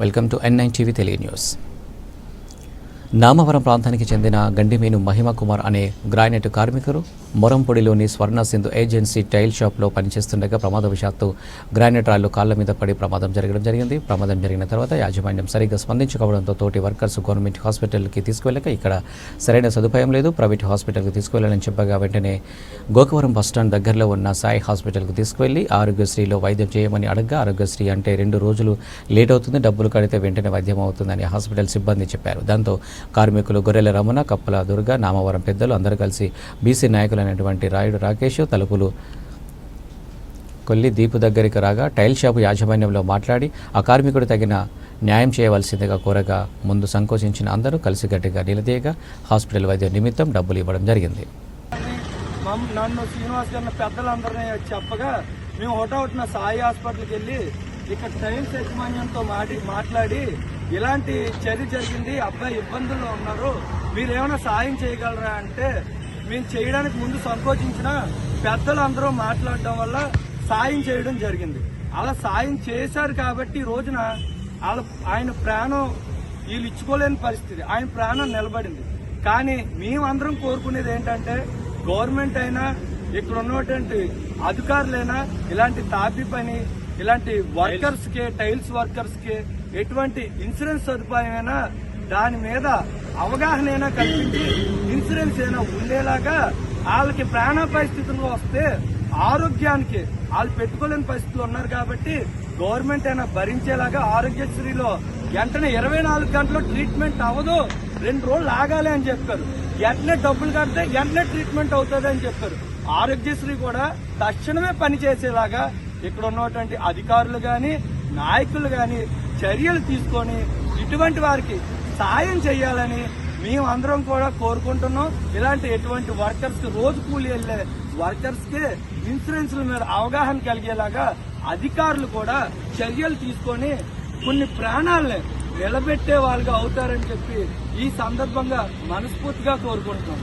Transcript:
welcome to N nine TV తెలియ news Namavaram ప్రాంతానికి చెందిన గండిమేను మహిమ కుమార్ అనే గ్రానైట్ కార్మికులు మొరంపొడిలోని స్వర్ణ సింధు ఏజెన్సీ టైల్ షాప్లో పనిచేస్తుండగా ప్రమాదవశాత్తు గ్రానైట్ రాళ్ళు కాళ్ళ మీద పడి ప్రమాదం జరగడం జరిగింది. ప్రమాదం జరిగిన తర్వాత యాజమాన్యం సరిగ్గా స్పందించకపోవడంతో తోటి వర్కర్స్ గవర్నమెంట్ హాస్పిటల్కి తీసుకువెళ్ళక ఇక్కడ సరైన సదుపాయం లేదు. ప్రైవేట్ హాస్పిటల్కి తీసుకువెళ్ళాలని చెప్పగా వెంటనే గోకవరం బస్టాండ్ దగ్గరలో ఉన్న సాయి హాస్పిటల్కు తీసుకువెళ్ళి ఆరోగ్యశ్రీలో వైద్యం చేయమని అడగగా ఆరోగ్యశ్రీ అంటే రెండు రోజులు లేట్ అవుతుంది. డబ్బులు కడితే వెంటనే వైద్యం అవుతుందని హాస్పిటల్ సిబ్బంది చెప్పారు. దాంతో కార్మికులు గొర్రెల రమణ కప్పల దుర్గ నామవరం పెద్దలు అందరూ కలిసి బీసీ నాయకులైనటువంటి రాయుడు రాకేష్ తలుపులు కొల్లి దీపు దగ్గరికి రాగా టైల్ షాపు యాజమాన్యంలో మాట్లాడి ఆ కార్మికుడు తగిన న్యాయం చేయవలసిందిగా కోరగా ముందు సంకోచించిన అందరూ కలిసికట్టుగా నిలదీయగా హాస్పిటల్ వైద్యం నిమిత్తం డబ్బులు ఇవ్వడం జరిగింది. నన్ను శ్రీనివాస్ గారిని పెద్దలందరినీ చెప్పగా మేము హోటౌట్న సాయి హాస్పిటల్కి వెళ్ళి ఇక్కడ టైల్స్ యజమాన్యంతో మాటి మాట్లాడి ఇలాంటి చర్య జరిగింది అబ్బాయి ఇబ్బందుల్లో ఉన్నారు మీరు ఏమైనా సాయం చేయగలరా అంటే మేము చేయడానికి ముందు సంకోచించిన పెద్దలు అందరూ మాట్లాడడం వల్ల సాయం చేయడం జరిగింది. అలా సాయం చేశారు కాబట్టి ఈ రోజున వాళ్ళ ఆయన ప్రాణం వీళ్ళు ఇచ్చుకోలేని పరిస్థితి. ఆయన ప్రాణం నిలబడింది. కానీ మేమందరం కోరుకునేది ఏంటంటే గవర్నమెంట్ అయినా ఇక్కడ ఉన్నటువంటి అధికారులైనా ఇలాంటి తాపి పని ఇలాంటి వర్కర్స్కి టైల్స్ వర్కర్స్కి ఎటువంటి ఇన్సూరెన్స్ సదుపాయం అయినా దాని మీద అవగాహన అయినా కల్పించి ఇన్సూరెన్స్ అయినా ఉండేలాగా వాళ్ళకి ప్రాణ పరిస్థితుల్లో వస్తే ఆరోగ్యానికి వాళ్ళు పెట్టుకోలేని పరిస్థితులు ఉన్నారు కాబట్టి గవర్నమెంట్ అయినా భరించేలాగా ఆరోగ్యశ్రీలో వెంటనే ఇరవై నాలుగు గంటలు ట్రీట్మెంట్ అవ్వదు. రెండు రోజులు ఆగాలి అని చెప్పారు. వెంటనే డబ్బులు కడితే వెంటనే ట్రీట్మెంట్ అవుతుంది అని చెప్పారు. ఆరోగ్యశ్రీ కూడా తక్షణమే పనిచేసేలాగా ఇక్కడ ఉన్నటువంటి అధికారులు కానీ నాయకులు కానీ చర్యలు తీసుకొని ఇటువంటి వారికి సాయం చేయాలని మేము అందరం కూడా కోరుకుంటున్నాం. ఇలాంటి ఎటువంటి వర్కర్స్కి రోజు కూలి వెళ్ళే వర్కర్స్కి ఇన్సూరెన్స్ల మీద అవగాహన కలిగేలాగా అధికారులు కూడా చర్యలు తీసుకొని కొన్ని ప్రాణాలని నిలబెట్టే వాళ్ళుగా అవుతారని చెప్పి ఈ సందర్భంగా మనస్ఫూర్తిగా కోరుకుంటున్నాం.